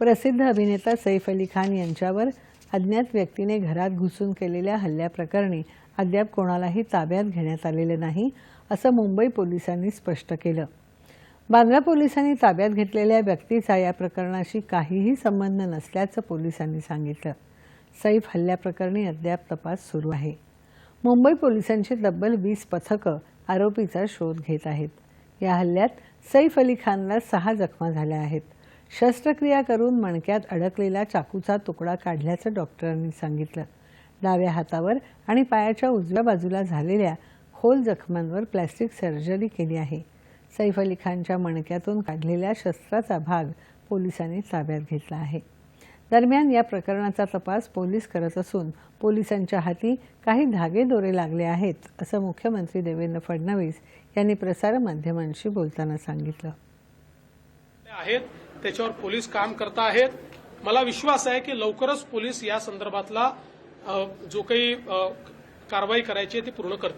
प्रसिद्ध अभिनेता सैफ अली खान यांच्यावर अज्ञात व्यक्तीने घरात घुसून केलेल्या हल्ल्याप्रकरणी अद्याप कोणालाही ताब्यात घेण्यात आलेलं नाही असं मुंबई पोलिसांनी स्पष्ट केलं. बांद्रा पोलिसांनी ताब्यात घेतलेल्या व्यक्तीचा या प्रकरणाशी काहीही संबंध नसल्याचं पोलिसांनी सांगितलं. सैफ हल्ल्याप्रकरणी अद्याप तपास सुरू आहे. मुंबई पोलिसांची तब्बल वीस पथकं आरोपीचा शोध घेत आहेत. या हल्ल्यात सैफ अली खानला सहा जखमा झाल्या आहेत. शस्त्रक्रिया करून मणक्यात अडकलेला चाकूचा तुकडा काढल्याचं डॉक्टरांनी सांगितलं. डाव्या हातावर आणि पायाच्या उजव्या बाजूला झालेल्या खोल जखमांवर प्लॅस्टिक सर्जरी केली आहे. सैफ अली खानच्या मणक्यातून काढलेल्या शस्त्राचा भाग पोलिसांनी ताब्यात घेतला आहे. दरम्यान या प्रकरणाचा तपास पोलीस करत असून पोलिसांच्या हाती काही धागे दोरे लागले आहेत असं मुख्यमंत्री देवेंद्र फडणवीस यांनी प्रसारमाध्यमांशी बोलताना सांगितलं. आहेत त्याच्यावर पोलीस काम करत आहेत. मला विश्वास आहे की लवकरच पोलीस या संदर्भातला जो काही कारवाई करायची आहे ती पूर्ण करते